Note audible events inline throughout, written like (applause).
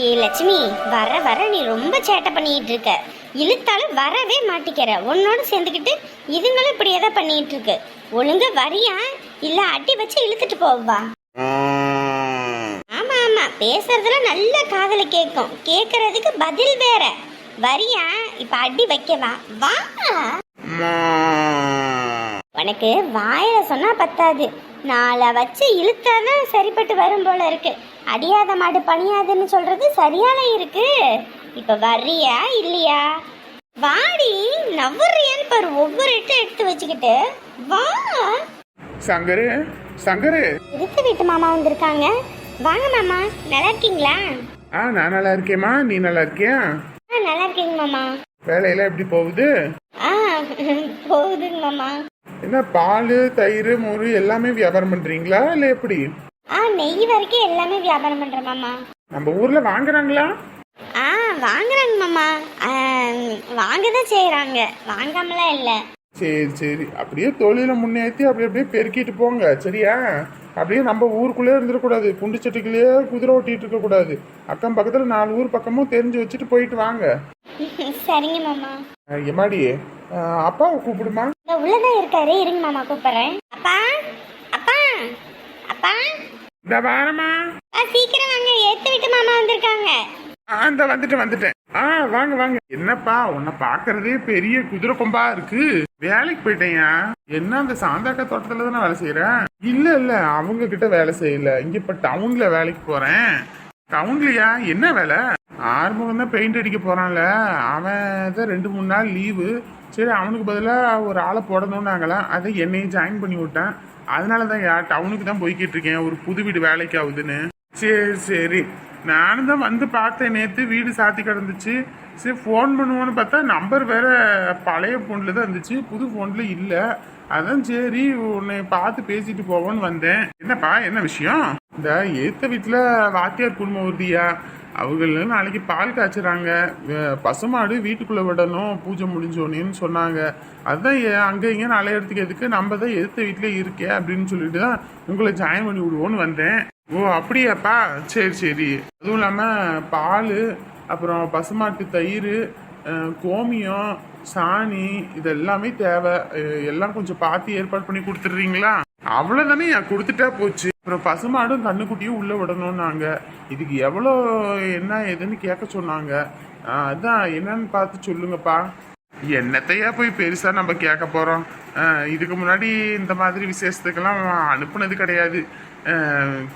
ஏ லட்சுமி வர வர நீ ரொம்ப சேட்டை பண்ணிட்டு இருக்க. இழுத்தாலும் வரவே மாட்டிக்கிற. உன்னோட சேர்ந்துக்கிட்டு இதுங்களும் இப்படியே தான் பண்ணிட்டு இருக்கு. ஒழுங்கா வரியா? இல்ல அடி வச்சு இழுத்துட்டு போவா ஆமா ஆமா. பேசுறதுல நல்ல காதல கேட்கும் கேக்குறதுக்கு பதில் வேற. வரியா? இப்ப அடி வைக்கவா வா. உனக்கு வாயில சொன்னா பத்தாது. நாளை வச்சு இழுத்தாதான் சரிப்பட்டு வரும் போல இருக்கு. அடியாத மாடு பணியாதுன்னு சொல்றது சரியான இருக்கு. இப்ப வர்றியா இல்லையா? வாடி நவர்றியான்னு பாரு ஒவ்வொரு எட்டு எடுத்து வச்சுக்கிட்டு வா. சங்கரு சங்கரு. எதுக்கு வீட்டு மாமா வந்திருக்காங்க? வாங்க மாமா நல்லா இருக்கீங்களா? ஆ நான் நல்லா இருக்கேம்மா. நீ நல்லா இருக்கியா? ஆ நல்லா இருக்கீங்க மாமா. வேலையெல்லாம் எப்படி போகுது? ஆ போகுதுங்க மாமா. என்ன பால் தயிர் மோர் எல்லாமே வியாபாரம் பண்றீங்களா? இல்ல எப்படி? ஆ நெய் வரைக்கும் எல்லாமே வியாபாரம் பண்றேன் மாமா. நம்ம ஊர்ல வாங்குறாங்களா? ஆ வாங்குறாங்க மாமா. ஆ, வாங்க தான் செய்கிறாங்க வாங்காமலாம் இல்லை. சரி சரி. அப்படியே தொழிலை முன்னேற்றி அப்படி அப்படியே பெருக்கிட்டு போங்க சரியா? அப்படியே நம்ம ஊருக்குள்ளே இருந்துடக்கூடாது. குண்டு சட்டிக்குள்ளேயே குதிரை ஓட்டிட்டு இருக்க கூடாது அக்கம் பக்கத்துல நாலு ஊர் பக்கமும் தெரிஞ்சு வச்சுட்டு போயிட்டு வாங்க. (laughs) சரிங்க மாமா. அஹ் எம்மாடி அஹ் அப்பாவை கூப்பிடுமா? இந்த உள்ளதான் இருக்காரு. இருங்க மாமா கூப்பிடுறேன். அப்பா அப்பா அப்பா. இந்த வாரமா? சீக்கிரம் வாங்க. ஏத்து விட்டு மாமா வந்திருக்காங்க. ஆ இந்த வந்துட்டேன் வந்துட்டேன். ஆ வாங்க வாங்க. என்னப்பா உன்னை பாக்குறதே பெரிய குதிரை கொம்பா இருக்கு. வேலைக்கு போயிட்டேயா என்ன அந்த சாந்தாக்கா தோட்டத்துல தானே வேலை செய்யறேன் இல்ல இல்ல அவங்க கிட்ட வேலை செய்யல. இங்க இப்ப டவுன்ல வேலைக்கு போறேன். டவுன்லயா என்ன வேலை? ஆறுமுகம் தான் பெயிண்ட் அடிக்க போறான்ல. அவன் தான் ரெண்டு மூணு நாள் லீவு சரி அவனுக்கு பதிலாக ஒரு ஆளை போடணும்னாங்களாம் அதை என்னையும் ஜாயின் பண்ணி விட்டேன். அதனால தான் யா டவுனுக்கு தான் போய்கிட்டு இருக்கேன் ஒரு புது வீடு வேலைக்கு ஆகுதுன்னு சரி சரி. நானும் தான் வந்து பார்த்தேன் நேற்று வீடு சாத்தி கிடந்துச்சு. சரி ஃபோன் பண்ணுவோன்னு பார்த்தா நம்பர் வேற பழைய ஃபோனில் தான் இருந்துச்சு. புது ஃபோனில் இல்லை. அதான் சரி உன்னை பார்த்து பேசிட்டு போவோன்னு வந்தேன். என்னப்பா என்ன விஷயம்? இந்த ஏத்த வீட்டில் வாத்தியார் குடும்பம் வருதியா? அவங்கள நாளைக்கு பால் காய்ச்சுறாங்க. பசுமாடு வீட்டுக்குள்ளே விடணும் பூஜை முடிஞ்சோடனேன்னு சொன்னாங்க. அதுதான் ஏ- இங்கே நல்ல எடுத்துக்கிறதுக்கு எதுக்கு? நம்ம தான் எதிர்த்த வீட்டிலே இருக்கே அப்படின்னு சொல்லிட்டு தான் உங்களை ஜாயின் பண்ணி விடுவோன்னு வந்தேன். ஓ அப்படியாப்பா? சரி சரி. அதுவும் இல்லாமல் பால் அப்புறம் பசுமாட்டு தயிர் கோமியம் சாணி இதெல்லாமே தேவை. எல்லாம் கொஞ்சம் பார்த்து ஏற்பாடு பண்ணி கொடுத்துட்றீங்களா? அவ்வளோதானே கொடுத்துட்டா போச்சு. அப்புறம் பசுமாடும் கண்ணுக்குட்டியும் உள்ளே விடணும்னாங்க. இதுக்கு எவ்வளோ என்ன ஏதுன்னு கேட்க சொன்னாங்க. அதான் என்னன்னு பார்த்து சொல்லுங்கப்பா. என்னத்தையா போய் பெருசாக நம்ம கேட்க போகிறோம் இதுக்கு முன்னாடி இந்த மாதிரி விசேஷத்துக்கெல்லாம் அனுப்புனது கிடையாது.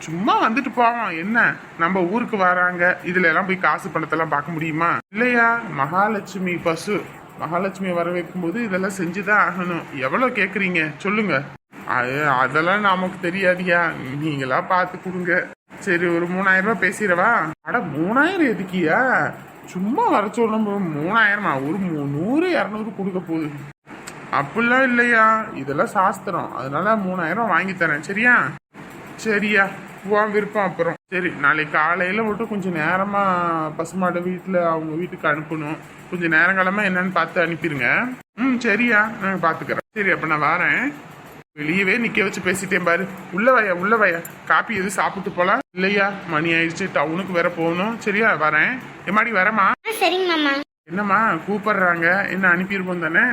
சும்மா வந்துட்டு போவோம். என்ன நம்ம ஊருக்கு வராங்க. இதுல எல்லாம் போய் காசு பணத்தெல்லாம் பார்க்க முடியுமா? இல்லையா? மகாலட்சுமி பசு மகாலட்சுமி வர வைக்கும்போது இதெல்லாம் செஞ்சுதான் ஆகணும். எவ்வளோ கேட்குறீங்க? சொல்லுங்க. அது அதெல்லாம் நமக்கு தெரியாதியா? நீங்களா பார்த்து கொடுங்க. சரி ஒரு மூணாயிரம் ரூபாய் பேசிடவா? அட மூணாயிரம் எதுக்கியா? சும்மா வர சொல்லணும் மூணாயிரமா? ஒரு நூறு இரநூறு கொடுக்க போகுது. அப்படிலாம் இல்லையா? இதெல்லாம் சாஸ்திரம். அதனால மூணாயிரம் வாங்கி தரேன். சரியா? சரியா. உன் விருப்பம் அப்புறம். சரி நாளைக்கு காலையில மட்டும் கொஞ்சம் நேரமா பசுமாட்டை வீட்டில் அவங்க வீட்டுக்கு அனுப்பணும். கொஞ்சம் நேரங்காலமா என்னன்னு பார்த்து அனுப்பிடுங்க ம் சரியா. நான் பார்த்துக்கிறேன். சரி அப்ப நான் வரேன். வெளியவே நிக்க வச்சு பேசிட்டேன் பாரு. உள்ள வாயா உள்ள வாயா. காப்பி எதுவும் சாப்பிட்டு போலாம்? இல்லையா? மணி ஆயிடுச்சு டவுனுக்கு வேற போகணும். சரியா வரேன். எம்மாடி வரமா சரிங்க மாமா. என்னம்மா கூப்பிடுறாங்க. என்ன அனுப்பியிருக்கோம் தானே?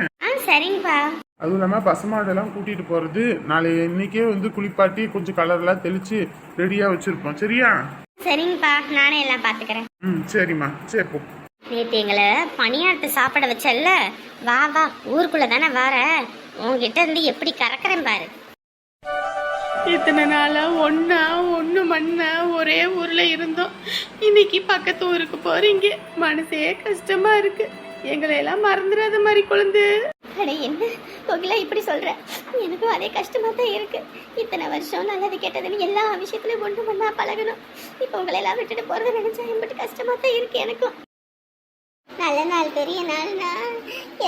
சரிங்கப்பா. அதுவும் இல்லாமல் பசுமாடெல்லாம் கூட்டிட்டு போறது. நாளை இன்னைக்கே வந்து குளிப்பாட்டி கொஞ்சம் கலர்லாம் தெளிச்சு ரெடியா வச்சிருப்போம். சரியா? சரிங்கப்பா. நானே எல்லாம் பார்த்துக்கிறேன் ம் சரிம்மா. சரி போ. நேற்று எங்களை பணியாரத்தை சாப்பிட வச்சல்ல. வா வா. ஊருக்குள்ள தானே வர? உன்கிட்ட இருந்து எப்படி கறக்குறேன் பாரு. இத்தனை நாளா ஒன்னா ஒண்ணு மண்ணா ஒரே ஊர்ல இருந்தோம். இன்னைக்கு பக்கத்து ஊருக்கு போறீங்க. மனசே கஷ்டமா இருக்கு. எங்களை எல்லாம் மறந்துடாத மாதிரி குழந்தை. அட என்ன? கோகிலா இப்படி சொல்ற? எனக்கும் அதே கஷ்டமா தான் இருக்கு. இத்தனை வருஷம் நல்லது கெட்டதுன்னு எல்லா விஷயத்துலயும் ஒன்று மண்ணா பழகணும். இப்போ உங்களை எல்லாம் விட்டுட்டு போறது நினைச்சா எம்பிட்டு கஷ்டமா தான் இருக்கு எனக்கும். நல்ல நாள் பெரிய நாள்னா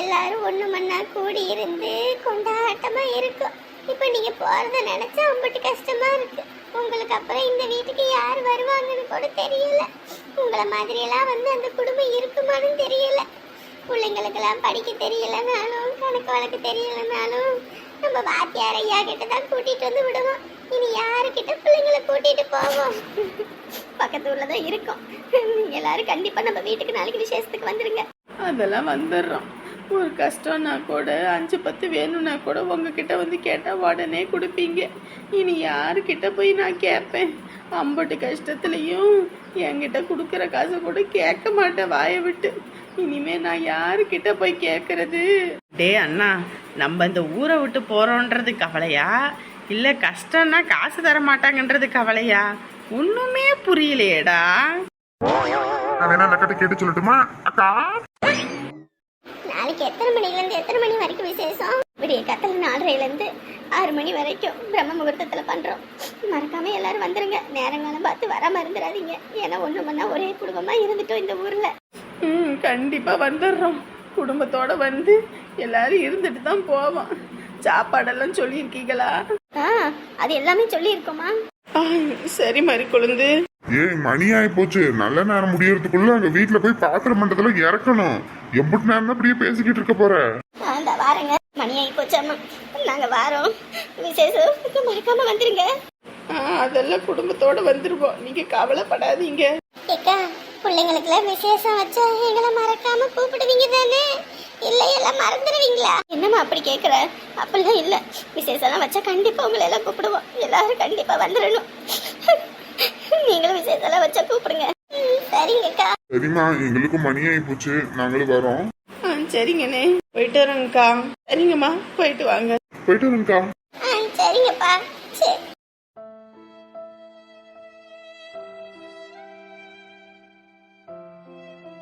எல்லாரும் ஒன்று மண்ணா கூடி இருந்து கொண்டாட்டமா இருக்கும் இப்போ நீங்க போறத நினைச்சா அம்பிட்டு கஷ்டமா இருக்கு. உங்களுக்கு அப்புறம் இந்த வீட்டுக்கு யார் வருவாங்கன்னு கூட தெரியல. உங்களை மாதிரி எல்லாம் வந்து அந்த குடும்பம் இருக்குமான்னு தெரியல. பிள்ளைங்களுக்கெல்லாம் படிக்க தெரியலனாலும் கணக்கு வழக்கு தெரியலனாலும் நம்ம வாத்தியார் ஐயா கிட்ட தான் கூட்டிட்டு வந்து விடுவோம். இனி யாருக்கிட்ட பிள்ளைங்களை கூட்டிட்டு போவோம்? பக்கத்து ஊர்ல தான் இருக்கோம். நீங்க எல்லாரும் கண்டிப்பா நம்ம வீட்டுக்கு நாளைக்கு விசேஷத்துக்கு வந்துருங்க. அதெல்லாம் வந்துடுறோம் ஒரு கஷ்டம்னா கூட அஞ்சு பத்து வேணும்னா கூட உங்ககிட்ட வந்து கேட்டால் உடனே கொடுப்பீங்க. இனி யாருக்கிட்ட போய் நான் கேட்பேன்? அம்பட்டு கஷ்டத்துலையும் என்கிட்ட கொடுக்குற காசை கூட கேட்க மாட்டேன் வாயை விட்டு. இனிமே நான் யாருக்கிட்ட போய் கேட்கறது? டே அண்ணா நம்ம இந்த ஊரை விட்டு போறோன்றது கவலையா? இல்ல கஷ்டம்னா காசு தர மாட்டாங்கன்றது கவலையா? ஒண்ணுமே புரியலையேடா. நான் வேணா நக்கட்ட கேட்டு சொல்லட்டுமா? அக்கா? நாளைக்கு எத்தனை மணில இருந்து எத்தனை மணி வரைக்கும் விசேஷம்? விடிய கத்தல நாலரைல இருந்து ஆறு மணி வரைக்கும் பிரம்ம முகூர்த்தத்துல பண்றோம். மறக்காம எல்லாரும் வந்துருங்க. நேரங்காலம் பார்த்து வராம இருந்துடாதீங்க. ஏன்னா ஒண்ணு மண்ணா ஒரே குடும்பமா இருந்துட்டோம் இந்த ஊர்ல. ம் கண்டிப்பா வந்துடுறோம். குடும்பத்தோட வந்து எல்லாரும் இருந்துட்டு தான் போவோம். சாப்பாடெல்லாம் சொல்லியிருக்கீங்களா? ஆ அது எல்லாமே சொல்லியிருக்கோமா சரி மறி கொழுந்து. ஏய் மணி ஆயி போச்சு. நல்ல நேரம் முடியறதுக்குள்ள அங்க வீட்டுல போய் பாத்திரம் மண்டத்துல இறக்கணும். எம்பிட்டு நேரம் தான் அப்படியே பேசிக்கிட்டு இருக்க போற. அந்த வாரங்க. மணி ஆகி போச்சாமா நாங்க வாரோம். விசேஷம் மறக்காம வந்துருங்க. ஆ, அதெல்லாம் குடும்பத்தோட வந்துருவோம். நீங்க கவலைப்படாதீங்க. ஏக்கா பிள்ளைங்களுக்குலாம் விசேஷம் வச்சா எங்களை மறக்காம கூப்பிடுவீங்க தானே? இல்ல எல்லாம் மறந்துடுவீங்களா? என்னம்மா அப்படி கேக்குற அப்படிலாம் இல்ல. விசேஷம்லாம் வச்சா கண்டிப்பா உங்களை எல்லாம் கூப்பிடுவோம் எல்லாரும் கண்டிப்பா வந்துடணும். நீங்களும் விசேஷம்லாம் வச்சா கூப்பிடுங்க. சரிங்கக்கா. சரிம்மா எங்களுக்கும் மணி ஆகி போச்சு. நாங்களும் வரோம். ஆ, சரிங்கண்ணே. போயிட்டு வரோங்கக்கா சரிங்கம்மா போயிட்டு வாங்க. போயிட்டு வரேன்க்கா. ஆ, சரிங்கப்பா. சரி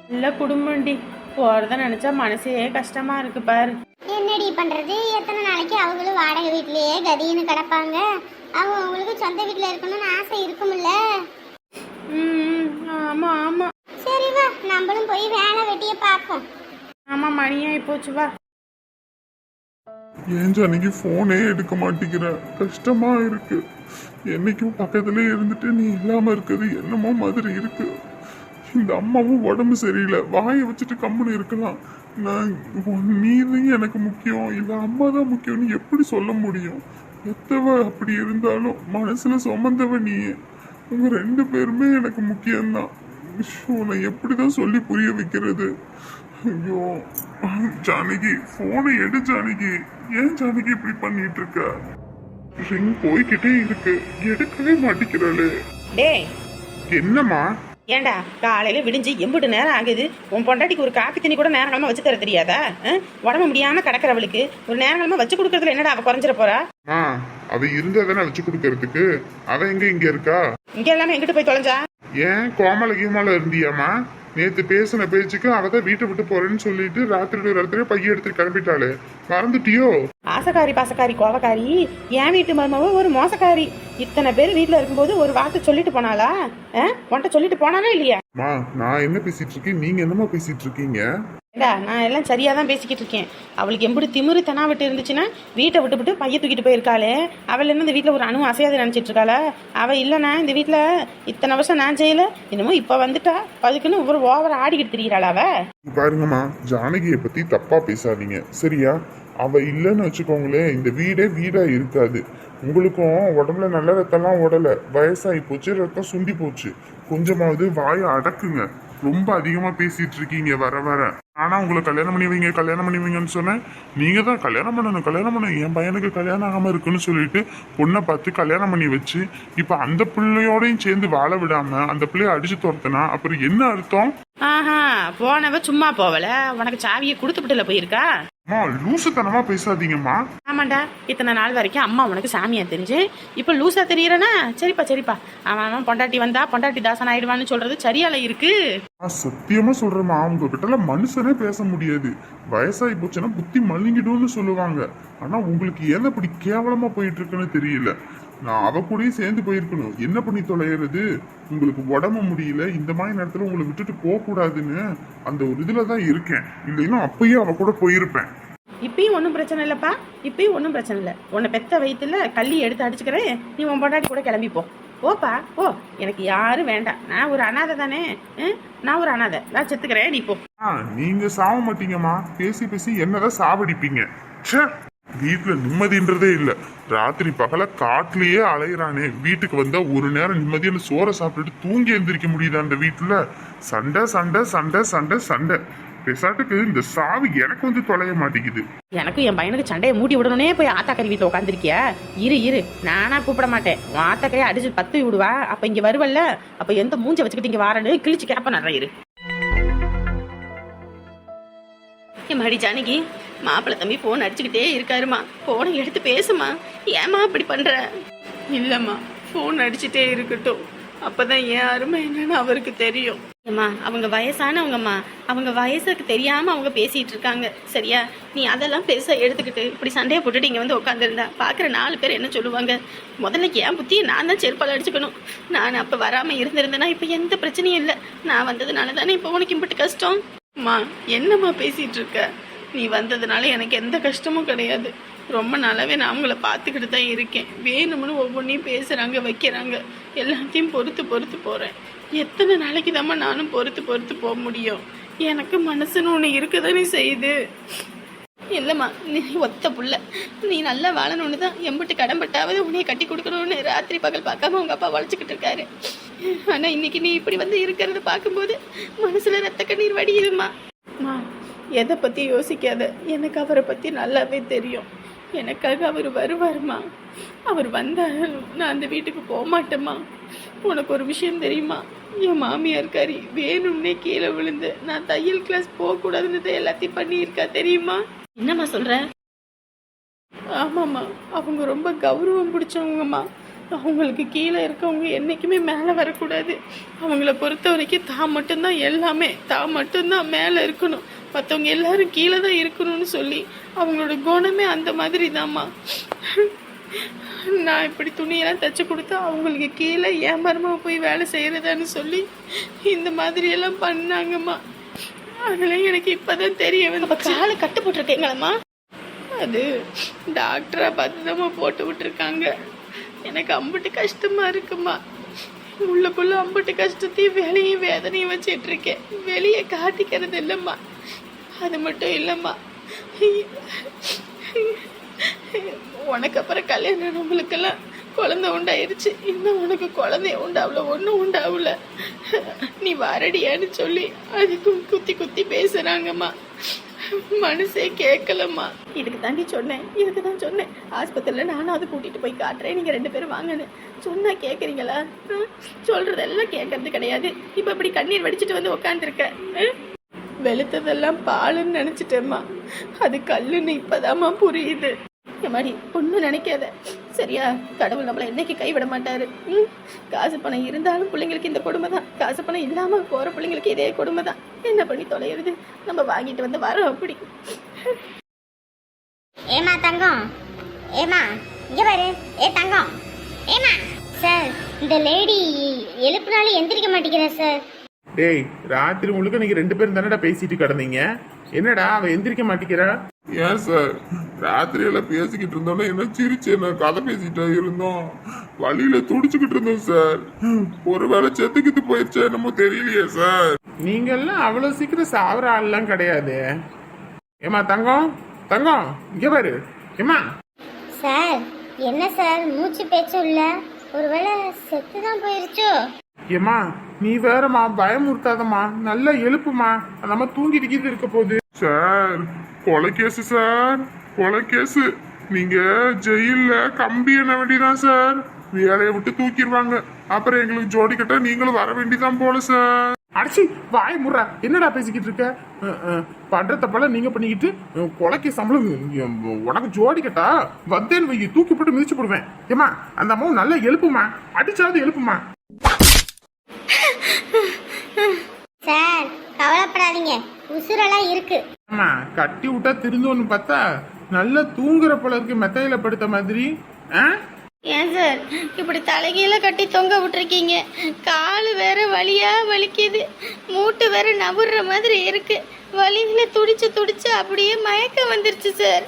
நல்ல குடும்பம்டி. போறத நினைச்சா மனசே கஷ்டமா இருக்கு பாரு. என்னடி பண்றது? எத்தனை நாளைக்கு அவங்களும் வாடகை வீட்லயே கதின்னு கிடப்பாங்க. அவங்க அவங்களுக்கு சொந்த வீட்ல இருக்கணும்னு ஆசை இருக்கும்ல? ம் ஆமா ஆமா. சரி வா நம்மளும் போய் வேலை வெட்டிய பார்ப்போம். ஆமா மணியாயி போச்சு வா. ஏன் ஜானகி போனே எடுக்க மாட்டேங்கிற? கஷ்டமா இருக்கு. என்னைக்கும் பக்கத்துல இருந்துட்டு நீ இல்லாம இருக்கிறது என்னமோ மாதிரி இருக்கு. இந்த அம்மாவும் உடம்பு சரியில்லை. வாயை வச்சுட்டு கம்முன்னு இருக்கலாம். நான் நீ தான் எனக்கு முக்கியம். இல்ல அம்மா தான் முக்கியம்னு எப்படி சொல்ல முடியும்? எத்தவ அப்படி இருந்தாலும் மனசுல சுமந்தவ நீ உங்க ரெண்டு பேருமே எனக்கு முக்கியம்தான். ஷோ, நான் எப்படிதான் சொல்லி புரிய வைக்கிறது? ஐயோ ஜானகி போனை எடு ஜானகி. ஏன் ஜானகி இப்படி பண்ணிட்டு இருக்க? ரிங் போய்கிட்டே இருக்கு. எடுக்கவே மாட்டேங்கிறாளே. டேய். என்னம்மா? ஏண்டா காலையில விடிஞ்சு எம்பிட்டு நேரம் ஆகுது. உன் பொண்டாட்டிக்கு ஒரு காப்பி தண்ணி கூட நேரங்களமா வச்சு தர தெரியாதா? உடம்பு முடியாம கிடக்கிறவளுக்கு ஒரு நேரங்களமா வச்சு கொடுக்கறதுல என்னடா அவ குறைஞ்சிட போறா? ஆ அவ இருந்தா தானே வச்சு கொடுக்கறதுக்கு. அவ எங்க இங்க இருக்கா? இங்க எல்லாமே எங்கிட்டு போய் தொலைஞ்சா? ஏன் கோமல கீமல இருந்தியாமா நேத்து பேசின பேச்சுக்கு அவ தான் வீட்டை விட்டு போறேன்னு சொல்லிட்டு ராத்திரி ராத்திரி பைய எடுத்து கிளம்பிட்டாளே. மறந்துட்டியோ? ஆசக்காரி பாசக்காரி கோவக்காரி என் வீட்டு மருமவ ஒரு மோசக்காரி. இத்தனை பேர் வீட்ல இருக்கும்போது ஒரு வார்த்தை சொல்லிட்டு போனாளா? உன்கிட்ட சொல்லிட்டு போனானா இல்லையா? மா நான் என்ன பேசிட்டு இருக்கேன்? நீங்க என்னமா பேசிட்டு இருக்கீங்க? ஏடா நான் எல்லாம் சரியாக தான் பேசிக்கிட்டு இருக்கேன். அவளுக்கு எம்பிடி திமிரு தனா விட்டு இருந்துச்சுன்னா வீட்டை விட்டு விட்டு பைய தூக்கிட்டு போயிருக்காளே. அவள் என்ன இந்த வீட்டில் ஒரு அணு அசையாது நினச்சிட்டு இருக்காளா? அவள் இல்லைண்ணா இந்த வீட்டில் இத்தனை வருஷம் நான் செய்யலை. என்னமோ இப்போ வந்துட்டா. அதுக்குன்னு ஒரு ஓவர ஆடிக்கிட்டு திரியிறாளா அவ? பாருங்கம்மா ஜானகியை பற்றி தப்பாக பேசாதீங்க. சரியா? அவள் இல்லைன்னு வச்சுக்கோங்களேன் இந்த வீடே வீடாக இருக்காது. உங்களுக்கும் உடம்புல நல்ல ரத்தம்லாம் உடலை வயசாகி போச்சு ரத்தம் சுண்டி போச்சு. கொஞ்சமாவது வாயை அடக்குங்க. ரொம்ப அதிகமாக பேசிகிட்டு இருக்கீங்க வர வர. ஆனா உங்களை கல்யாணம் பண்ணி வைங்க கல்யாணம் பண்ணி வைங்கன்னு சொன்னேன். நீங்க தான் கல்யாணம் பண்ணணும் கல்யாணம் பண்ணணும். என் பையனுக்கு கல்யாணம் ஆகாம இருக்குன்னு சொல்லிட்டு பொண்ணை பார்த்து கல்யாணம் பண்ணி வச்சு இப்போ அந்த பிள்ளையோடையும் சேர்ந்து வாழ விடாம அந்த பிள்ளைய அடிச்சு துரத்துனா அப்புறம் என்ன அர்த்தம்? ஆஹா போனவ சும்மா போவல. உனக்கு சாவியை கொடுத்துப்பிட்டுல போயிருக்கா? அம்மா லூசுத்தனமா பேசாதீங்கம்மா. ஆமாண்டா இத்தனை நாள் வரைக்கும் அம்மா உனக்கு சாமியா தெரிஞ்சு இப்போ லூசா தெரியறனா? சரிப்பா சரிப்பா. அவன் அவன் பொண்டாட்டி வந்தா பொண்டாட்டி தாசன் ஆயிடுவான்னு சொல்றது சரியால இருக்கு. சத்தியமா சொல்றேம்மா உங்ககிட்ட மனுஷனே பேச முடியாது. வயசாகி போச்சுன்னா புத்தி மழுங்கிடும்னு சொல்லுவாங்க. ஆனா உங்களுக்கு ஏன் இப்படி கேவலமா போயிட்டு இருக்குன்னு தெரியல. நான் அவ கூடயே சேர்ந்து போயிருக்கணும். என்ன பண்ணி தொலைகிறது? உங்களுக்கு உடம்பு முடியல இந்த மாதிரி நேரத்துல உங்களை விட்டுட்டு போக கூடாதுன்னு அந்த ஒரு இதுல தான் இருக்கேன். இல்லைன்னா அப்பயே அவ கூட போயிருப்பேன். இப்பயும் ஒன்றும் பிரச்சனை இல்லைப்பா. இப்பயும் ஒன்றும் பிரச்சனை இல்லை. உன்னை பெத்த வயிற்றுல கள்ளி எடுத்து அடிச்சுக்கிறேன். நீ உன் பொண்டாட்டி கூட கிளம்பி போ. ஓப்பா ஓ எனக்கு யாரும் வேண்டாம். நான் ஒரு அனாதை தானே? நான் ஒரு அனாதை. நான் செத்துக்கிறேன். நீ போ. ஆ நீங்க சாவ மாட்டீங்கம்மா. பேசி பேசி என்னதான் சாவடிப்பீங்க. ச்சே! வீட்டுல நிம்மதின்றதே இல்ல. ராத்திரி பகல காட்டுலயே அலையிறானே. வீட்டுக்கு வந்தா ஒரு நேரம் நிம்மதியான சோறை சாப்பிட்டுட்டு தூங்கி எந்திரிக்க முடியுதா அந்த வீட்டுல? சண்டை சண்டை சண்டை சண்டை சண்டை. பெசாட்டுக்கு இந்த சாவி எனக்கு வந்து தொலைய மாட்டேங்குது. எனக்கும் என் பையனுக்கு சண்டையை மூட்டி விடணுனே போய் ஆத்தாக்கறி வீட்டில் உட்காந்துருக்கியா இரு இரு. நானா கூப்பிட மாட்டேன். உன் ஆத்தாக்கரையை அடிச்சு பத்து விடுவா? அப்ப இங்க வருவல்ல? அப்ப எந்த மூஞ்ச வச்சுக்கிட்டு இங்க வாரன்னு கிழிச்சு கேப்ப நிறைய இரு. மடி ஜானகி மாப்பிள்ளை தம்பி ஃபோன் அடிச்சுக்கிட்டே இருக்காருமா. ஃபோனை எடுத்து பேசுமா. ஏமா இப்படி பண்ற? இல்லம்மா ஃபோன் அடிச்சுட்டே இருக்கட்டும். அப்பதான் என் அருமை என்னன்னு அவருக்கு தெரியும். ஏம்மா அவங்க வயசானவங்கம்மா. அவங்க வயசுக்கு தெரியாம அவங்க பேசிட்டு இருக்காங்க. சரியா? நீ அதெல்லாம் பெருசா எடுத்துக்கிட்டு இப்படி சண்டையை போட்டுட்டு இங்க வந்து உட்காந்துருந்தா பாக்குற நாலு பேர் என்ன சொல்லுவாங்க? முதல்ல என் புத்தியை நான் தான் செருப்பால் அடிச்சுக்கணும். நான் அப்ப வராம இருந்திருந்தேன்னா இப்ப எந்த பிரச்சனையும் இல்லை. நான் வந்ததுனால தானே இப்போ உனக்கு இம்பிட்டு கஷ்டம்? அம்மா என்னம்மா பேசிட்டு இருக்க? நீ வந்ததுனால எனக்கு எந்த கஷ்டமும் கிடையாது. ரொம்ப நல்லாவே நான் அவங்கள பார்த்துக்கிட்டு தான் இருக்கேன். வேணும்னு ஒவ்வொன்றையும் பேசுகிறாங்க வைக்கிறாங்க. எல்லாத்தையும் பொறுத்து பொறுத்து போகிறேன் எத்தனை நாளைக்கு தாம்மா நானும் பொறுத்து பொறுத்து போக முடியும்? எனக்கு மனசுன்னு ஒன்று இருக்குதானே செய்யுது. இல்லைம்மா நீ ஒத்த புள்ள. நீ நல்லா வாழணும்னு தான் எம்பிட்டு கடன்பட்டாவது உன்னைய கட்டி கொடுக்கணும்னு ராத்திரி பகல் பார்க்காம உங்கள் அப்பா வளைச்சிக்கிட்டு இருக்காரு. ஆனால் இன்னைக்கு நீ இப்படி வந்து இருக்கிறத பார்க்கும்போது மனசில் ரத்த கண்ணீர் வடியுதுமா அம்மா எதை பத்தி யோசிக்காத? எனக்கு அவரை பத்தி நல்லாவே தெரியும். எனக்காக அவர் வருவாருமா? அவர் வந்தாலும் நான் அந்த வீட்டுக்கு போக மாட்டேம்மா உனக்கு ஒரு விஷயம் தெரியுமா? என் மாமியார் கறி வேணும்னே கீழே விழுந்து நான் தையல் கிளாஸ் போகக்கூடாதுன்னு எல்லாத்தையும் பண்ணியிருக்கா தெரியுமா? என்னம்மா சொல்ற? ஆமாம்மா. அவங்க ரொம்ப கௌரவம் பிடிச்சவங்கம்மா. அவங்களுக்கு கீழே இருக்கவங்க என்னைக்குமே மேலே வரக்கூடாது. அவங்கள பொறுத்த வரைக்கும் தான் மட்டும்தான் எல்லாமே. தான் மட்டும்தான் மேலே இருக்கணும். மற்றவங்க எல்லாரும் கீழே தான் இருக்கணும்னு சொல்லி அவங்களோட குணமே அந்த மாதிரி தாம்மா. நான் இப்படி துணியெல்லாம் தைச்சு கொடுத்தா அவங்களுக்கு கீழே என் மருமக போய் வேலை செய்யறதான்னு சொல்லி இந்த மாதிரி எல்லாம் பண்ணாங்கம்மா. அதெல்லாம் எனக்கு இப்பதான் தெரிய வந்து காலை கட்டு போட்டிருக்கீங்களம்மா? அது டாக்டரா பார்த்து போட்டு விட்டுருக்காங்க. எனக்கு அம்புட்டு கஷ்டமா இருக்குமா உள்ளுக்குள்ள அம்புட்டு கஷ்டத்தையும் வேலையும் வேதனையும் வச்சிட்டு இருக்கேன். வெளியே காட்டிக்கிறது இல்லைம்மா. அது மட்டும் இல்லைம்மா. உனக்கு அப்புறம் கல்யாணம் நம்மளுக்கெல்லாம் குழந்தை உண்டாயிருச்சு. இன்னும் உனக்கு குழந்தைய உண்டாவல ஒன்றும் உண்டாவல. நீ வரடியான்னு சொல்லி அதுக்கும் குத்தி குத்தி பேசுகிறாங்கம்மா மனசே கேட்கலம்மா இதுக்கு தாண்டி சொன்னேன் இதுக்கு தான் சொன்னேன். ஆஸ்பத்திரியில் நானும் அதை கூட்டிகிட்டு போய் காட்டுறேன். நீங்கள் ரெண்டு பேரும் வாங்கன்னு. சொன்னால் கேட்குறீங்களா சொல்கிறதெல்லாம் கேட்கறது கிடையாது. இப்போ இப்படி கண்ணீர் வடிச்சிட்டு வந்து உட்காந்துருக்கேன் வெளுத்ததெல்லாம் பாலுன்னு நினைச்சிட்டேம்மா. அது கல்லுன்னு இப்பதாம்மா புரியுது. மாதிரி ஒன்றும் நினைக்காத. சரியா? கடவுள் நம்மளை என்னைக்கு கைவிட மாட்டாரு. ம்? காசு பணம் இருந்தாலும் பிள்ளைங்களுக்கு இந்த கொடுமை தான். காசு பணம் இல்லாமல் போகிற பிள்ளைங்களுக்கு இதே கொடுமை தான். என்ன பண்ணி தொலைகிறது நம்ம வாங்கிட்டு வந்து வரோம் அப்படி. ஏமா தங்கம்? ஏமா இங்கே பாரு. ஏ தங்கம். ஏமா சார் இந்த லேடி எழுப்புனாலும் எந்திரிக்க மாட்டேங்கிறேன் சார் டேய் ராத்திரி முழுக்க நீங்க ரெண்டு பேரும் தானடா பேசிட்டு கிடந்தீங்க? என்னடா அவ எந்திரிக்க மாட்டேங்கிறா? ஏன் சார்? ராத்திரியில பேசிக்கிட்டு இருந்தோம்னா என்ன சிரிச்சு நான் கதை பேசிட்டு இருந்தோம். வழியில துடிச்சுக்கிட்டு இருந்தோம் சார். ஒருவேளை செத்துக்கிட்டு போயிடுச்சே என்னமோ தெரியலையே சார். நீங்க எல்லாம் அவ்வளவு சீக்கிரம் சாவர ஆள்லாம் கிடையாது. ஏமா தங்கம்? தங்கம் இங்க பாரு. ஏமா சார் என்ன சார்? மூச்சு பேச்சு இல்ல ஒருவேளை செத்து தான் போயிருச்சோ? ஏமா நீ வேறம்மா பயமுறுத்தாதம்மா. நல்லா எழுப்புமா நம்ம தூங்கிட்டு கீது இருக்க போகுது. சார் கொலை கேஸு சார். கொலை கேஸு நீங்க ஜெயில கம்பி என்ன வேண்டிதான் சார். வேலையை விட்டு தூக்கிடுவாங்க. அப்புறம் எங்களுக்கு ஜோடி கட்ட நீங்களும் வர வேண்டிதான் போல சார். அடிச்சு வாய முறா என்னடா பேசிக்கிட்டு இருக்க? அஹ், அஹ், பண்ற நீங்க பண்ணிக்கிட்டு கொலைக்கு சம்பளம் உனக்கு ஜோடி கட்டா? வந்தேன் வை தூக்கி போட்டு மிதிச்சு போடுவேன். ஏமா அந்த அம்மாவும் நல்லா எழுப்புமா அடிச்சாவது எழுப்புமா சார் கவலைப்படாதீங்க. உசுரெல்லாம் இருக்கு. ஆமா கட்டி விட்டா திருந்தோன்னு பார்த்தா நல்லா தூங்குற போல இருக்கு மெத்தையில படுத்த மாதிரி. ஆ? ஏன் சார் இப்படி தலைகீழ கட்டி தொங்க விட்டுருக்கீங்க? கால் வேற வலியா வலிக்குது. மூட்டு வேற நவுற மாதிரி இருக்கு. வலியில துடிச்சு துடிச்சு அப்படியே மயக்கம் வந்துருச்சு சார்.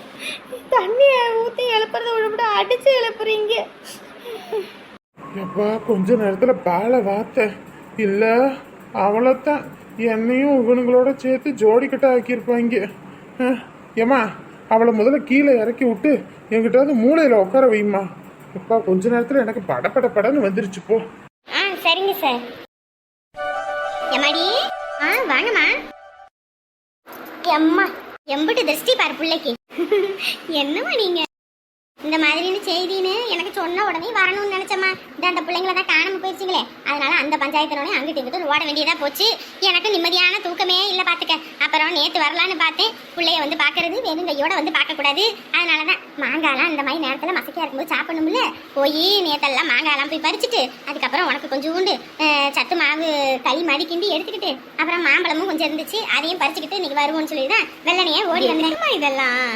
தண்ணியை ஊற்றி எழுப்புறத விட அடிச்சு எழுப்புறீங்க. எப்பா கொஞ்ச நேரத்துல பாலை வாத்த இல்லை அவளைத்தான் என்னையும் இவனுங்களோட சேர்த்து ஜோடி ஆக்கியிருப்பாங்க. அஹ், ஏம்மா அவளை முதல்ல கீழே இறக்கி விட்டு எங்கிட்டாவது மூளையில் உட்கார வைம்மா. அப்பா கொஞ்ச நேரத்துல எனக்கு பட பட படன்னு வந்துருச்சு போ. ஆ சரிங்க சார். எம்மாடி? ஆ வாங்கம்மா. எம்மா எம்பிட்டு திருஷ்டி பாரு பிள்ளைக்கு. (laughs) என்னம்மா நீங்க? இந்த மாதிரின்னு செய்தின்னு எனக்கு சொன்ன உடனே வரணும்னு நினைச்சம்மா. இந்த அந்த பிள்ளைங்கள தான் காணாம போயிடுச்சுங்களே. அதனால அந்த பஞ்சாயத்தினோடய அங்கிட்டு இங்கிட்டு ஓட வேண்டியதாக போச்சு. எனக்கு நிம்மதியான தூக்கமே இல்லை பார்த்துக்க அப்புறம் நேற்று வரலான்னு பார்த்தேன் பிள்ளைய வந்து பார்க்கறது வெறும் கையோட வந்து பார்க்கக்கூடாது அதனால தான் மாங்காலாம் இந்த மாதிரி நேரத்தில் மசக்கியாக இருக்கும்போது சாப்பிடணும்ல. போய் நேத்தெல்லாம் மாங்காலாம் போய் பறிச்சுட்டு அதுக்கப்புறம் உனக்கு கொஞ்சோண்டு அஹ், சத்து மாவு களி மாதிரி கிண்டி எடுத்துக்கிட்டு அப்புறம் மாம்பழமும் கொஞ்சம் இருந்துச்சு. அதையும் பறிச்சுக்கிட்டு இன்னைக்கு வருவோம்னு சொல்லி தான் வெள்ளனையே ஓடி வந்தேன். இதெல்லாம்?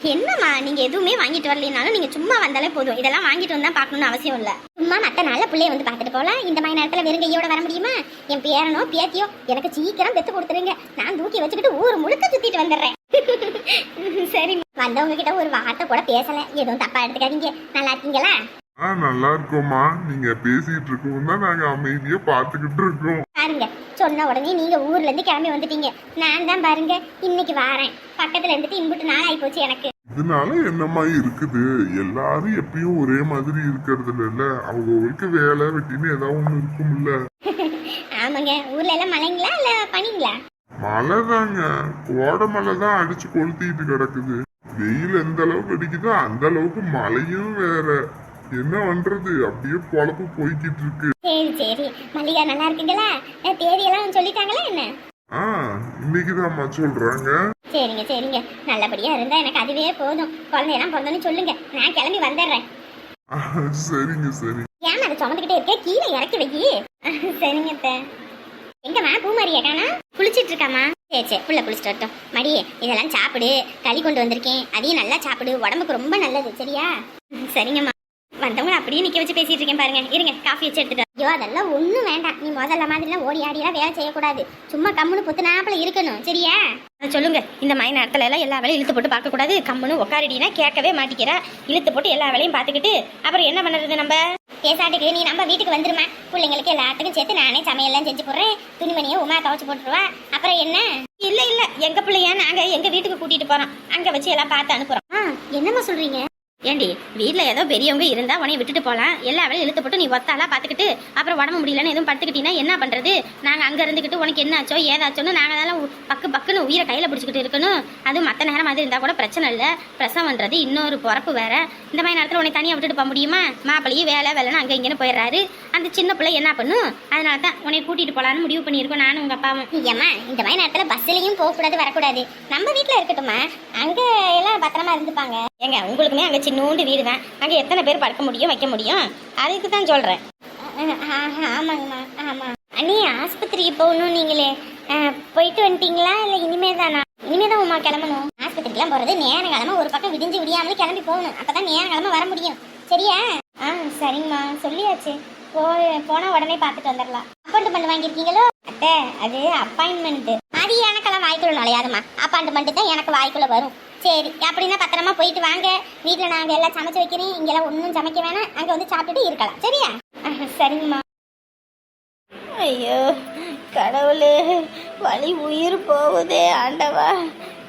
என்னம்மா நீங்க எதுவுமே வாங்கிட்டு வரலனாலும் நீங்க சும்மா வந்தாலே போதும். இதெல்லாம் வாங்கிட்டு வந்தா பார்க்கணும்னு அவசியம் இல்ல. சும்மா மத்த நாள்ல பிள்ளைய வந்து பார்த்துட்டு போலாம் இந்த மாதிரி நேரத்துல வெறும் கையோட வர முடியுமா? என் பேரனோ பேத்தியோ எனக்கு சீக்கிரம் பெத்து கொடுத்துருங்க. நான் தூக்கி வச்சுக்கிட்டு ஊர் முழுக்க சுத்திட்டு வந்துடுறேன். (laughs) சரி வந்தவங்க கிட்ட ஒரு வார்த்தை கூட பேசல. எதுவும் தப்பா எடுத்துக்காதீங்க. நல்லா இருக்கீங்களா? ஆ நல்லா இருக்கோம்மா. நீங்க பேசிட்டு இருக்கோம் தான் நாங்க அமைதியா பாத்துக்கிட்டு இருக்கோம். பாருங்க. சொன்ன உடனே நீங்க ஊர்ல இருந்து கிளம்பி வந்துட்டீங்க. நான் தான் பாருங்க இன்னைக்கு வாரேன். பக்கத்துல இருந்துட்டு இம்புட்டு நாள் ஆகி போச்சு எனக்கு. இதனால என்னம்மா இருக்குது? எல்லாரும் எப்பயும் ஒரே மாதிரி இருக்கிறது இல்ல. அவங்களுக்கு வேலை வெட்டின்னு ஏதாவது ஒண்ணு இருக்கும்ல. (laughs) ஆமாங்க. ஊர்ல எல்லாம் மழைங்களா இல்ல பனிங்களா? மழை தாங்க கோடை மழை தான் அடிச்சு கொளுத்திட்டு கிடக்குது. வெயில் எந்த அளவுக்கு அடிக்குதோ அந்த அளவுக்கு மழையும் வேற. என்ன பண்றது? அப்படியே பொழப்பு போய்கிட்டு இருக்கு சரி சரி. மல்லிகா நல்லா இருக்குங்களா? தேதியெல்லாம் சொல்லிட்டாங்களா என்ன? ஆ இன்னைக்குதாம்மா சொல்றாங்க. சரிங்க சரிங்க. நல்லபடியா இருந்தா எனக்கு அதுவே போதும். குழந்தையெல்லாம் பிறந்தோன்னு சொல்லுங்க. நான் கிளம்பி வந்துடுறேன். சரிங்க சரி ஏன் அதை சுமந்துக்கிட்டே இருக்க? கீழே இறக்கி வைக்கி சரிங்க. எங்கம்மா பூமாரியா காணா? குளிச்சிட்டு இருக்காமா சரி சரி. புள்ள குளிச்சுட்டு வரட்டும். மடியே இதெல்லாம் சாப்பிடு. களி கொண்டு வந்திருக்கேன். அதையும் நல்லா சாப்பிடு. உடம்புக்கு ரொம்ப நல்லது. சரியா? சரிங்கம்மா. வந்தவங்க அப்படியே நிக்க வச்சு பேசிட்டு இருக்கேன் பாருங்க. இருங்க காஃபி வச்சு எடுத்துட்டு ஐயோ அதெல்லாம் ஒண்ணும் வேண்டாம். நீ முதல்ல மாதிரிலாம் ஓடி ஆடிலாம் வேலை செய்யக்கூடாது. சும்மா கம்முன்னு புத்துனாப்புல இருக்கணும். சரியா? அதை சொல்லுங்க. இந்த மாதிரி நேரத்துல எல்லாம் எல்லா வேலையும் இழுத்து போட்டு பார்க்க கூடாது கம்முன்னு உட்காரடினா கேட்கவே மாட்டிக்கிறா. இழுத்து போட்டு எல்லா வேலையும் பார்த்துக்கிட்டு அப்புறம் என்ன பண்ணுறது நம்ம? பேசாட்டுக்கு நீ நம்ம வீட்டுக்கு வந்துருமா. பிள்ளைங்களுக்கு எல்லாத்துக்கும் சேர்த்து நானே சமையல்லாம் செஞ்சு போடுறேன். துணிமணியை உமா துவச்சு போட்டுருவா. அப்புறம் என்ன? இல்ல இல்ல. எங்க பிள்ளைய? நாங்க எங்க வீட்டுக்கு கூட்டிட்டு போறோம். அங்க வச்சு எல்லாம் பார்த்து அனுப்புறோம். ஆ என்னம்மா சொல்றீங்க? ஏண்டி வீட்ல ஏதோ பெரியவங்க இருந்தா உனைய விட்டுட்டு போலாம். எல்லா வேலையும் இழுத்து போட்டு நீ ஒத்தாலா பாத்துக்கிட்டு அப்புறம் உடம்பு முடியலன்னு எதுவும் படுத்துக்கிட்டீங்கன்னா என்ன பண்றது? நாங்க அங்க இருந்துகிட்டு உனக்கு என்ன ஏதாச்சோன்னு நாங்க அதெல்லாம் உ- பக்கு பக்குன்னு உயிரை கையில பிடிச்சிக்கிட்டு இருக்கணும். அதுவும் மத்த நேரம் மாதிரி இருந்தா கூட பிரச்சனை இல்ல. பிரசவம்ன்றது இன்னொரு பொறப்பு வேற. இந்த மாதிரி நேரத்துல உன்னை தனியா விட்டுட்டு போக முடியுமா? மாப்பிள்ளையும் வேலை வேலைன்னு அங்க இங்கன்னு போயிடுறாரு. அந்த சின்ன பிள்ளை என்ன பண்ணும்? அதனால தான் உன்னை கூட்டிட்டு போலான்னு முடிவு பண்ணியிருக்கோம் நானும் உங்க அப்பாவும். ஏம்மா இந்த மாதிரி நேரத்துல பஸ்லயும் போக கூடாது வரக்கூடாது. நம்ம வீட்டில் இருக்கட்டும்மா. அங்க எல்லாம் பத்திரமா இருந்துப்பாங்க. ஏங்க உங்களுக்குமே அங்க சின்னூண்டு வீடு தான் அங்க எத்தனை பேர் படுக்க முடியும் வைக்க முடியும்? அதுக்கு தான் ஆஹ், ஆமாங்கம்மா ஆமா. அண்ணி ஆஸ்பத்திரிக்கு போகணும் நீங்களே. போயிட்டு வந்துட்டீங்களா? இல்ல இனிமே தானா இனிமே தான் உமா கிளம்பணும். ஆஸ்பத்திரிக்கெல்லாம் போறது நேரங்காலமா ஒரு பக்கம் விடிஞ்சு விடியாமலே கிளம்பி போகணும். அப்பதான் நேரங்காலமா வர முடியும். சரியா? ஆ சரிங்கம்மா. சொல்லியாச்சு. போ போனா உடனே பார்த்துட்டு வந்துடலாம். அப்பாயின்மெண்ட் வாங்கியிருக்கீங்களோ? அத்தை அது அப்பாயின்மெண்ட் அது எனக்கெல்லாம் வாய்க்குள்ள நுழையாதுமா அப்பாயின்மெண்ட் தான் எனக்கு வாய்க்குள்ள வரும். சரி அப்படின்னா பத்திரமா போயிட்டு வாங்க. வீட்டில் நாங்கள் எல்லாம் சமைச்சு வைக்கிறேன். இங்கெல்லாம் ஒன்றும் சமைக்க வேணாம். அங்கே வந்து சாப்பிட்டுட்டு இருக்கலாம். சரியா? ஆஹ், சரிங்கம்மா. ஐயோ கடவுளே வலி உயிர் போகுதே ஆண்டவா.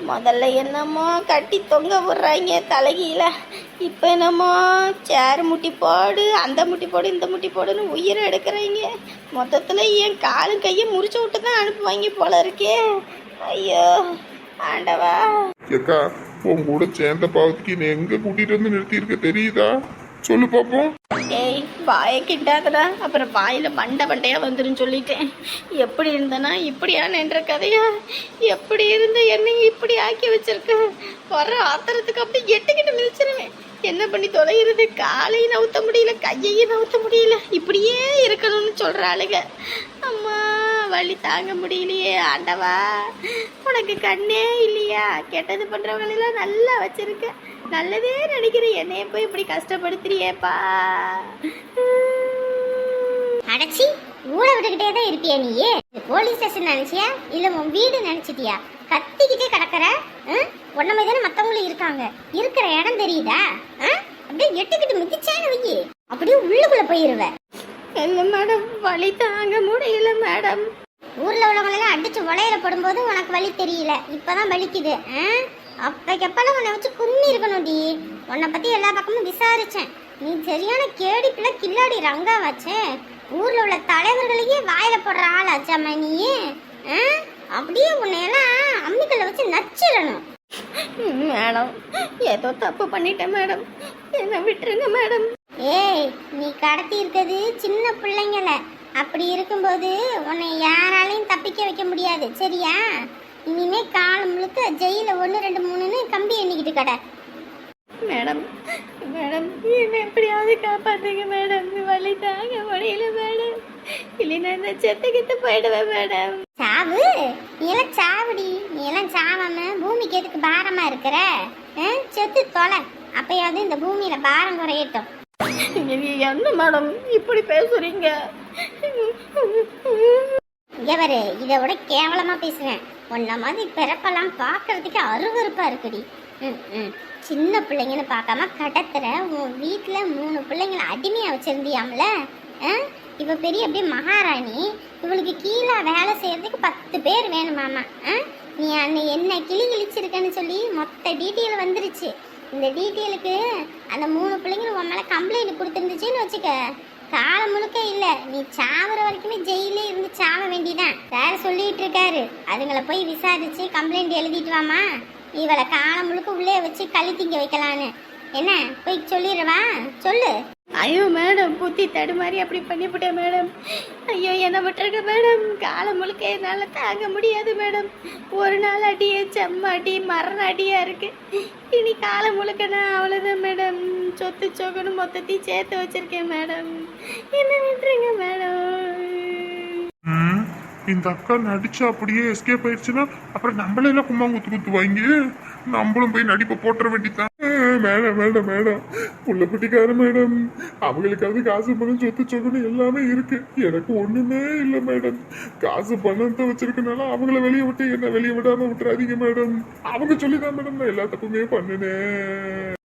முதல்ல என்னமோ கட்டி தொங்க விடுறாங்க தலைகீழ. இப்போ என்னமோ சேர் முட்டி போடு அந்த முட்டி போடு இந்த முட்டி போடுன்னு உயிரை எடுக்கிறாங்க. மொத்தத்தில் என் காலும் கையை முறிச்சு விட்டு தான் அனுப்புவாங்க போல இருக்கே. ஐயோ ஆண்டவா. ஏக்கா உன் கூட சேர்ந்த பாவத்துக்கு நீ எங்க கூட்டிட்டு வந்து நிறுத்தி இருக்க தெரியுதா? சொல்லு பாப்போம். ஏய் வாயை கிட்டாதடா. அப்புறம் வாயில மண்டை மண்டையா வந்துரும் சொல்லிட்டேன். எப்படி இருந்தனா இப்படியா நின்ற கதையா? எப்படி இருந்த என்னை இப்படி ஆக்கி வச்சிருக்க? வர ஆத்திரத்துக்கு அப்படி எட்டுக்கிட்டு மிதிச்சிருவேன். என்ன பண்ணி தொலைகிறது காலையும் நவுத்த முடியல கையையும் நவுத்த முடியல. இப்படியே இருக்கணும்னு சொல்கிறாளுங்க அம்மா வலி தாங்க முடியலையே ஆண்டவா. உனக்கு கண்ணே இல்லையா? கெட்டது பண்ணுறவங்களெல்லாம் நல்லா வச்சுருக்க. நல்லதே நினைக்கிற. என்னைய போய் இப்படி கஷ்டப்படுத்துறியேப்பா. அடைச்சி ஊழ விட்டுக்கிட்டே தான் இருப்பியா நீயே? போலீஸ் ஸ்டேஷன் நினைச்சியா? இல்லை உன் வீடு நினைச்சிட்டியா? கத்திக்கிட்டே கிடக்குற உன்ன மாதிரி தானே மத்தவங்களும் இருக்காங்க. இருக்கிற இடம் தெரியுதா? அப்படியே எட்டுக்கிட்டு மிதிச்சான்னு வையி. அப்படியே உள்ளுக்குள்ள போயிருவ. இல்ல மேடம் வலி தாங்க முடியல மேடம். ஊர்ல உள்ளவங்க எல்லாம் அடிச்சு உலையில படும்போது உனக்கு வலி தெரியல. இப்பதான் வலிக்குது? அப்பக்கப்பெல்லாம் உன்னை வச்சு கும்மி இருக்கணும்டி. உன்னை பத்தி எல்லா பக்கமும் விசாரிச்சேன். நீ சரியான கேடி பிள்ளை கில்லாடி ரங்கா வச்சே ஊர்ல உள்ள தலைவர்களையே வாயில போடுற ஆளாச்சாம நீ ஆ? அப்படியே உன்னையெல்லாம் அம்மிக்கல்ல வச்சு நச்சிடணும். மேடம். ஏதோ தப்பு பண்ணிட்டேன் மேடம். என்ன விட்டுருங்க மேடம். ஏய் நீ கடத்தி இருக்கிறது சின்ன பிள்ளைங்கள. அப்படி இருக்கும்போது உன்னை யாராலையும் தப்பிக்க வைக்க முடியாது சரியா? இனிமே காலம் முழுக்க ஜெயில ஒன்று ரெண்டு மூணுன்னு கம்பி எண்ணிக்கிட்டு கடை. மேடம் மேடம் என்ன எப்படியாவது காப்பாத்துங்க மேடம். வலி தாங்க முடியல மேடம். இல்லைன்னா இந்த செத்து கித்து போயிடுவேன் மேடம் சாவு? நீ எல்லாம் சாவுடி. நீ எல்லாம் சாவாம பூமிக்கு எதுக்கு பாரமா இருக்கிற? செத்து தொலை. அப்பயாவது இந்த பூமியில பாரம் குறையட்டும். நீங்க என்ன மேடம் இப்படி பேசுறீங்க? பாரு இதை விட கேவலமா பேசுவேன். உன்ன மாதிரி பிறப்பெல்லாம் பார்க்கறதுக்கு அருவருப்பா இருக்குடி. ம், ம். சின்ன பிள்ளைங்கன்னு பார்க்காம கடத்துற உன் வீட்டுல மூணு பிள்ளைங்களை அடிமையா வச்சிருந்தியாம்ல? ஆ? இவ பெரிய அப்படியே மகாராணி. இவளுக்கு கீழே வேலை செய்யறதுக்கு பத்து பேர் வேணுமாமா ஆ? நீ அன்னை என்ன கிளி கிழிச்சிருக்கன்னு சொல்லி மொத்த டீட்டெயில் வந்துருச்சு. இந்த டீட்டெயிலுக்கு அந்த மூணு பிள்ளைங்களும் உன் மேலே கம்ப்ளைண்ட் கொடுத்துருந்துச்சுன்னு வச்சுக்க. காலம் முழுக்க இல்லை. நீ சாவர வரைக்குமே ஜெயிலே இருந்து சாவ வேண்டிதான். வேற சொல்லிட்டு இருக்காரு. அதுங்களை போய் விசாரிச்சு கம்ப்ளைண்ட் எழுதிட்டு வாமா இவளை காலம் முழுக்க உள்ளே வச்சு களி திங்க வைக்கலான்னு. என்ன? போய் சொல்லிடுவா சொல்லு. ஐயோ மேடம் புத்தி தடுமாறி அப்படி பண்ணிவிட்டேன் மேடம். ஐயோ என்ன விட்டுருக்க மேடம். காலம் முழுக்க என்னால் தாங்க முடியாது மேடம். ஒரு நாள் அடியே செம்ம அடி மரண அடியாக இருக்குது இனி காலம் முழுக்க நான் அவ்வளோதான் மேடம். சொத்து சொகுன்னு மொத்தத்தையும் சேர்த்து வச்சிருக்கேன் மேடம். என்ன விட்டுருங்க மேடம்? இந்த அக்கா நடிச்சு அப்படியே எஸ்கேப் ஆயிடுச்சுன்னா அப்புறம் நம்மளே எல்லாம் கும்மா குத்து குத்து வாங்கி நம்மளும் போய் நடிப்பை போட்டுற வேண்டியதான் மேடம் மேடம் மேடம் புள்ள குட்டிக்கார மேடம் அவங்களுக்காவது காசு பணம் சொத்து சொகுன்னு எல்லாமே இருக்கு. எனக்கு ஒண்ணுமே இல்லை மேடம் காசு பணத்தை வச்சிருக்கனால அவங்கள வெளியே விட்டு என்ன வெளியே விடாம விட்டுறாதீங்க மேடம் அவங்க சொல்லிதான் மேடம் நான் எல்லா தப்புமே பண்ணினேன்.